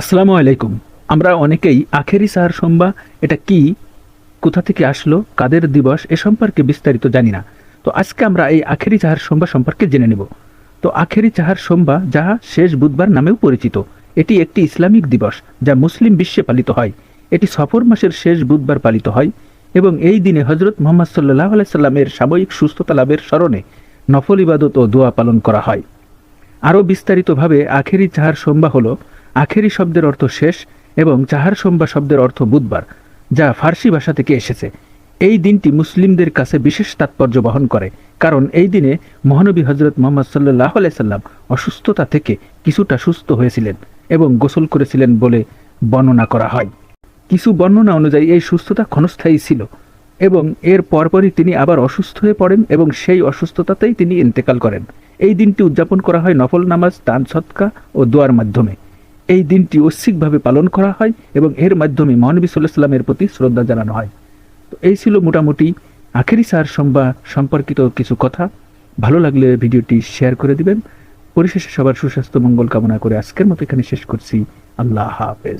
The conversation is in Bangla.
আসসালামু আলাইকুম। আমরা অনেকেই আখেরি সাহার সম্বা, এটা কি, কোথা থেকে আসলো, কাদের দিবস, এ সম্পর্কে বিস্তারিত জানি না। তো আজকে আমরা এই আখেরি চাহার সম্বা সম্পর্কে জেনে নেব। তো আখেরি চাহার সম্বা, যাহা শেষ বুধবার নামেও পরিচিত, এটি একটি ইসলামিক দিবস, যা মুসলিম বিশ্বে পালিত হয়। এটি সফর মাসের শেষ বুধবার পালিত হয় এবং এই দিনে হজরত মোহাম্মদ সাল্লাহ আলাইসাল্লামের সাময়িক সুস্থতা লাভের স্মরণে নফল ইবাদত ও দোয়া পালন করা হয়। আরও বিস্তারিতভাবে আখেরি চাহার সোমবা হল আখেরি শব্দের অর্থ শেষ এবং চাহার সোমবার শব্দের অর্থ বুধবার, যা ফার্সি ভাষা থেকে এসেছে। এই দিনটি মুসলিমদের কাছে বিশেষ তাৎপর্য বহন করে, কারণ এই দিনে মহানবী হজরত মোহাম্মদ সাল্লাহ সাল্লাম অসুস্থতা থেকে কিছুটা সুস্থ হয়েছিলেন এবং গোসল করেছিলেন বলে বর্ণনা করা হয়। কিছু বর্ণনা অনুযায়ী এই সুস্থতা ক্ষণস্থায়ী ছিল এবং এর পরপরই তিনি আবার অসুস্থ হয়ে পড়েন এবং সেই অসুস্থতাতেই তিনি ইন্তেকাল করেন। এই দিনটি উদযাপন করা হয় নফল নামাজ, দান সৎকা ও দোয়ার মাধ্যমে। এই দিনটি ঐশ্বিকভাবে পালন করা হয় এবং এর মাধ্যমে মহানবী সাল্লাহ সাল্লামের প্রতি শ্রদ্ধা জানানো হয়। তো এই ছিল মোটামুটি আখেরি সার সম্বা সম্পর্কিত কিছু কথা। ভালো লাগলে ভিডিওটি শেয়ার করে দিবেন। পরিশেষে সবার সুস্বাস্থ্য, মঙ্গল কামনা করে আজকের মতো এখানে শেষ করছি। আল্লাহ হাফেজ।